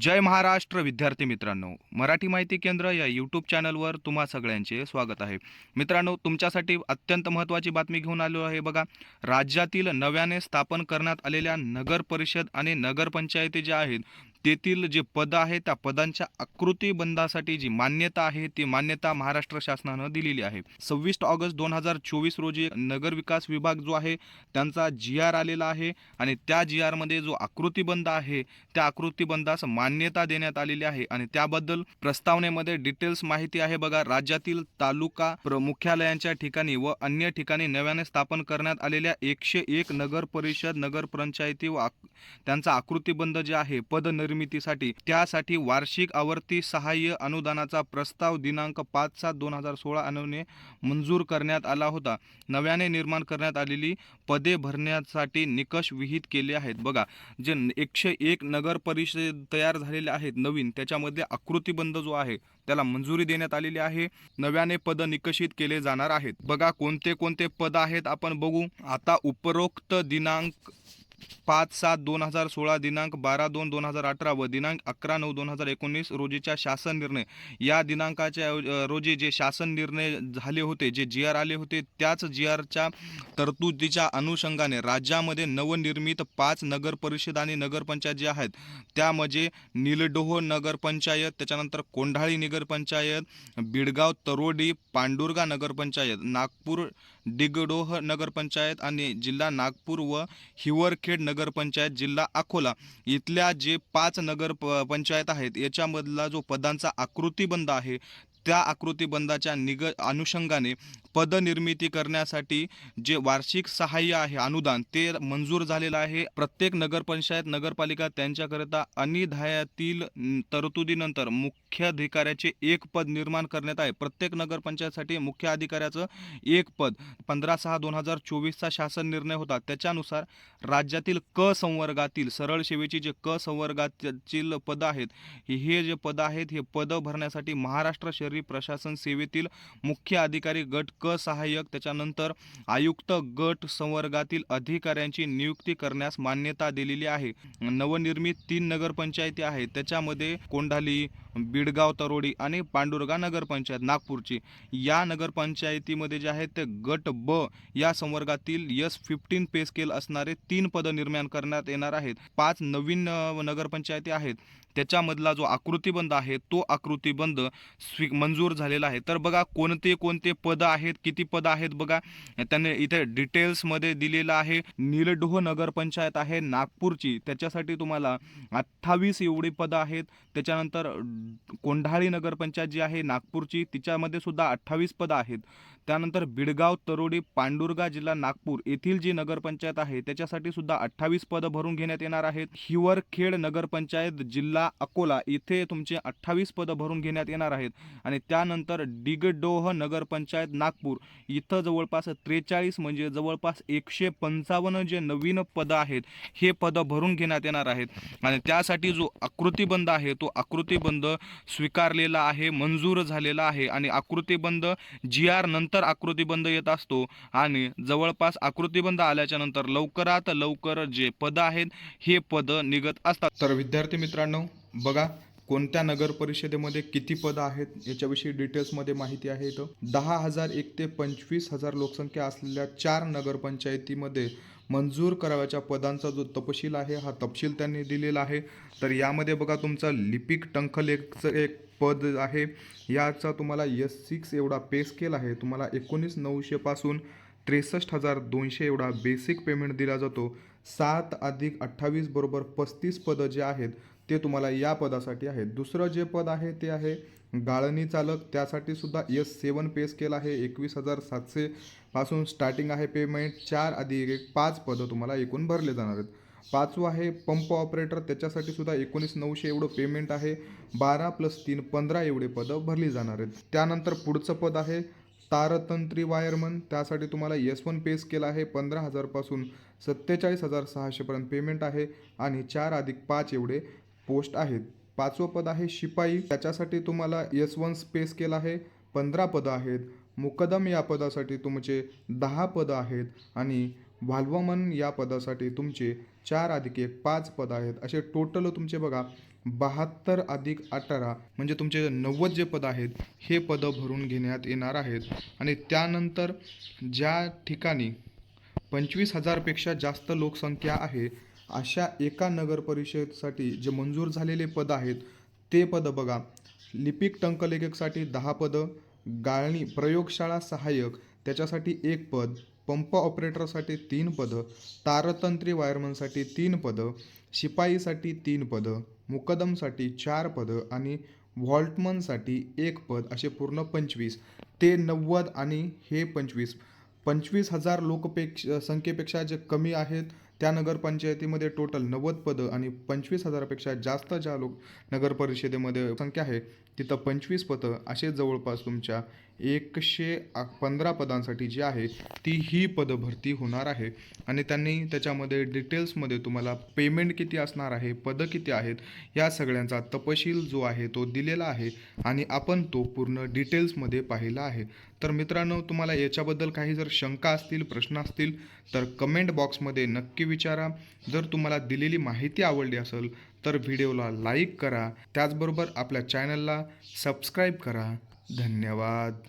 जय महाराष्ट्र विद्यार्थी मित्रांनो. मराठी माहिती केंद्र या यूट्यूब चॅनलवर तुम्हा सगळ्यांचे स्वागत आहे. मित्रांनो तुमच्यासाठी अत्यंत महत्त्वाची बातमी घेऊन आलो आहे बघा. राज्यातील नव्याने स्थापन करण्यात आलेल्या नगर परिषद आणि नगरपंचायती ज्या आहेत तेथील जे पदं आहे त्या पदांच्या आकृतीबंधासाठी जी मान्यता आहे ती मान्यता महाराष्ट्र शासनानं दिलेली आहे. सव्वीस ऑगस्ट दोन हजार चोवीस रोजी नगर विकास विभाग जो आहे त्यांचा जी आर आलेला आहे आणि त्या जी आरमध्ये जो आकृतीबंध आहे त्या आकृतीबंधास मान्यता देण्यात आलेली आहे. आणि त्याबद्दल प्रस्तावनेमध्ये डिटेल्स माहिती आहे बघा. राज्यातील तालुका मुख्यालयांच्या ठिकाणी व अन्य ठिकाणी नव्याने स्थापन करण्यात आलेल्या एकशे एक नगर परिषद नगर पंचायती व त्यांचा आकृतीबंध जे आहे पद निर्मितीसाठी त्यासाठी वार्षिक आवर्ती सहाय्य अनुदानाचा प्रस्ताव दिनांक पाच सात दोन हजार सोळा अनुने मंजूर करण्यात आला होता. नव्याने निर्माण करण्यात आलेली पदे भरण्यासाठी निकष विहित केले आहेत. बघा जे एकशे एक नगर परिषद तयार झालेले आहेत नवीन त्याच्यामध्ये आकृतीबंध जो आहे त्याला मंजुरी देण्यात आलेली आहे. नव्याने पद निकषित केले जाणार आहेत. बघा कोणते कोणते पद आहेत आपण बघू. आता उपरोक्त दिनांक पाच सात दोन हजार सोळा दिनांक बारा दोन दोन हजार अठरा व दिनांक अकरा नऊ दोन हजार एकोणीस रोजीच्या शासन निर्णय. या दिनांकाच्या रोजी जे शासन निर्णय झाले होते जे जी आर आले होते त्याच जी आरच्या तरतुदीच्या अनुषंगाने राज्यामध्ये नवनिर्मित पाच नगर परिषद आणि नगरपंचायत जे आहेत त्यामध्ये निलडोह नगरपंचायत त्याच्यानंतर कोंढाळी नगरपंचायत बिडगाव तरोडी पांडुर्गा नगरपंचायत नागपूर डिगडोह नगरपंचायत आणि जिल्हा नागपूर व हिवरखेड नगरपंचायत जिल्हा अकोला. इथल्या जे पाच नगर प पंचायत आहेत याच्यामधला जो पदांचा आकृतीबंध आहे त्या आकृतीबंधाच्या निग अनुषंगाने पदनिर्मिती करण्यासाठी जे वार्षिक सहाय्य आहे अनुदान ते मंजूर झालेलं आहे. प्रत्येक नगरपंचायत नगरपालिका त्यांच्याकरिता अनिधायातील तरतुदीनंतर मुख्याधिकाऱ्याचे एक पद निर्माण करण्यात आहे. प्रत्येक नगरपंचायतसाठी मुख्य अधिकाऱ्याचं एक पद. पंधरा सहा दोन हजार चोवीसचा शासन निर्णय होता. त्याच्यानुसार राज्यातील क संवर्गातील सरळ सेवेची जे क संवर्गातील पदं आहेत हे जे पदं आहेत हे पदं भरण्यासाठी महाराष्ट्र शहरी प्रशासन सेवेतील मुख्य अधिकारी गट क सहाय्यक त्याच्यानंतर आयुक्त गट संवर्गातील अधिकाऱ्यांची नियुक्ती करण्यास मान्यता दिलेली आहे. नवनिर्मित तीन नगरपंचायती आहेत. त्याच्यामध्ये कोंढाली बिडगाव तरोडी आणि पांडुरगा नगरपंचायत नागपूरची. या नगरपंचायतीमध्ये जे आहेत ते गट ब या संवर्गातील यस फिफ्टीन पे स्केल असणारे तीन पदं निर्माण करण्यात येणार आहेत. पाच नवीन नगरपंचायती आहेत. त्याच्यामधला जो आकृतीबंध आहे तो आकृतीबंध स्वी मंजूर झालेला आहे. तर बघा कोणते कोणते पदं आहेत किती पदं आहेत बघा. त्याने इथे डिटेल्समध्ये दिलेलं आहे. निलडोह नगरपंचायत आहे नागपूरची. त्याच्यासाठी तुम्हाला अठ्ठावीस एवढी पदं आहेत. त्याच्यानंतर कोंढाळी नगरपंचायत जी आहे नागपूरची तिच्यामध्ये सुद्धा अठ्ठावीस पदं आहेत. त्यानंतर बिडगाव तरोडी पांडुर्गा जिल्हा नागपूर येथील जी नगरपंचायत आहे त्याच्यासाठी सुद्धा अठ्ठावीस पदं भरून घेण्यात येणार आहेत. हिवरखेड नगरपंचायत जिल्हा अकोला इथे तुमचे अठ्ठावीस पदं भरून घेण्यात येणार आहेत. आणि त्यानंतर डिगडोह नगरपंचायत नागपूर इथं जवळपास त्रेचाळीस म्हणजे जवळपास एकशे पंचावन्न जे नवीन पदं आहेत हे पदं भरून घेण्यात येणार आहेत. आणि त्यासाठी जो आकृतीबंध आहे तो आकृतीबंध स्वीकारलेला आहे मंजूर झालेला आहे. आणि आकृतीबंध जी आर नंतर आकृतीबंध येत असतो आणि जवळपास आकृतीबंध आल्याच्यानंतर लवकरात लवकर जे पद आहेत हे पदं निघत असतात. तर विद्यार्थी मित्रांनो बघा कोणत्या नगर परिषदेमध्ये किती पदं आहेत याच्याविषयी डिटेल्समध्ये माहिती आहे इथं. दहा हजार एक ते पंचवीस हजार लोकसंख्या असलेल्या चार नगरपंचायतीमध्ये मंजूर करावयाच्या पदांचा जो तपशील आहे हा तपशील त्यांनी दिलेला आहे. तर यामध्ये बघा तुमचा लिपिक टंकलेखचं एक पद आहे. याचा तुम्हाला यस सिक्स एवढा पे स्केल आहे. तुम्हाला एकोणीस नऊशेपासून त्रेसष्ट हजार दोनशे एवढा बेसिक पेमेंट दिला जातो. सात अधिक अठ्ठावीस बरोबर पस्तीस पदं जे आहेत ते तुम्हाला या पदासाठी आहेत. दुसरं जे पद आहे ते आहे गाळणी चालक. त्यासाठी सुद्धा यस सेवन पे स्केल आहे. एकवीस हजार सातशे पासून स्टार्टिंग आहे पेमेंट चार अधिक एक पाच पदं तुम्हाला एकूण भरले जाणार आहेत. पाचवं आहे पंप ऑपरेटर. त्याच्यासाठी सुद्धा एकोणीस नऊशे एवढं पेमेंट आहे. बारा प्लस तीन पंधरा एवढे पदं भरली जाणार आहेत. त्यानंतर पुढचं पद आहे तारतंत्री वायरमन. त्यासाठी तुम्हाला एस वन पे स्केल आहे. पंधरा हजारपासून सत्तेचाळीस हजार सहाशेपर्यंत पेमेंट आहे. आणि चार अधिक पाच एवढे पोस्ट आहेत. पाचवं पद आहे शिपाई. त्याच्यासाठी तुम्हाला एस वन स्पेस स्केल आहे. पंधरा पदं आहेत. मुकदम या पदासाठी तुमचे दहा पदं आहेत. आणि व्हाल्वमन या पदासाठी तुमचे चार अधिक एक पाच पद आहेत. असे टोटल तुमचे बघा बहात्तर अधिक अठरा म्हणजे तुमचे नव्वद जे पद आहेत हे पदं भरून घेण्यात येणार आहेत. आणि त्यानंतर ज्या ठिकाणी पंचवीस हजारपेक्षा जास्त लोकसंख्या आहे अशा एका नगरपरिषदेसाठी जे मंजूर झालेले पद आहेत ते पदं बघा. लिपिक टंकलेखकसाठी दहा पदं गाळणी प्रयोगशाळा सहाय्यक त्याच्यासाठी एक पद पंप ऑपरेटरसाठी तीन पदं तारतंत्री वायरमनसाठी तीन पदं शिपाईसाठी तीन पदं मुकदमसाठी चार पदं आणि व्हॉल्टमनसाठी एक पद असे पूर्ण पंचवीस. ते नव्वद आणि हे पंचवीस. पंचवीस हजार लोकपेक्षा संख्येपेक्षा जे कमी आहेत त्या नगरपंचायतीमध्ये टोटल नव्वद पदं आणि पंचवीस हजारापेक्षा जास्त ज्या लोक नगर परिषदेमध्ये संख्या आहे तिथं पंचवीस पदं असे जवळपास तुमच्या एकशे पंधरा पदांसाठी जी आहे ती ही पदं भरती होणार आहे. आणि त्यांनी त्याच्यामध्ये डिटेल्समध्ये तुम्हाला पेमेंट किती असणार आहे पदं किती आहेत या सगळ्यांचा तपशील जो आहे तो दिलेला आहे आणि आपण तो पूर्ण डिटेल्समध्ये पाहिला आहे. तर मित्रांनो तुम्हाला याच्याबद्दल काही जर शंका असतील प्रश्न असतील तर कमेंट बॉक्समध्ये नक्की विचारा. जर तुम्हाला दिलेली माहिती आवडली असेल तर व्हिडिओला लाईक करा. त्याचबरोबर आपल्या चॅनलला सबस्क्राईब करा. धन्यवाद.